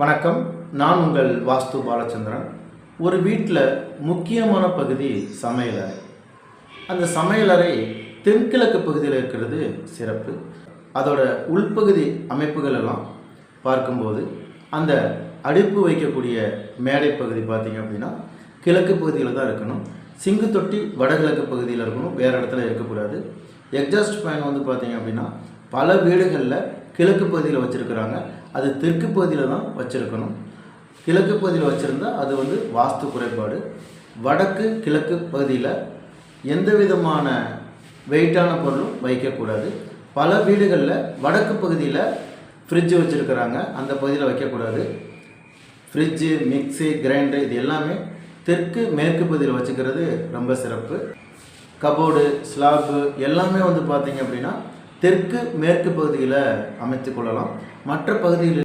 வணக்கம். நான் உங்கள் வாஸ்து பாலச்சந்திரன். ஒரு வீட்டில் முக்கியமான பகுதி சமையலறை அந்த சமையலறை தென்கிழக்கு பகுதியில் இருக்கிறது சிறப்பு. அதோட உள்பகுதி அமைப்புகள் எல்லாம் பார்க்கும்போது அந்த அடுப்பு வைக்கக்கூடிய மேடை பகுதி பார்த்தீங்க அப்படின்னா கிழக்கு பகுதியில் தான் இருக்கணும். சிங்கு தொட்டி வடகிழக்கு பகுதியில் இருக்கணும். வேறு இடத்துல இருக்கக்கூடாது. எக்ஸாஸ்ட் ஃபேன் வந்து பார்த்தீங்க அப்படின்னா பல வீடுகளில் கிழக்கு பகுதியில் வச்சுருக்கிறாங்க. அது தெற்கு பகுதியில் தான் வச்சுருக்கணும். கிழக்கு பகுதியில் வச்சுருந்தா அது வந்து வாஸ்து குறைபாடு. வடக்கு கிழக்கு பகுதியில் எந்த விதமான வெயிட்டான பொருளும் வைக்கக்கூடாது பல வீடுகளில் வடக்கு பகுதியில் ஃப்ரிட்ஜு வச்சுருக்கிறாங்க. அந்த பகுதியில் வைக்கக்கூடாது ஃப்ரிட்ஜு மிக்ஸி கிரைண்டர் இது எல்லாமே தெற்கு மேற்கு பகுதியில் வச்சுக்கிறது ரொம்ப சிறப்பு. கபோர்டு ஸ்லாப்பு எல்லாமே வந்து பார்த்திங்க அப்படின்னா தெற்கு மேற்கு பகுதியில் அமைத்து கொள்ளலாம். மற்ற பகுதிகளில்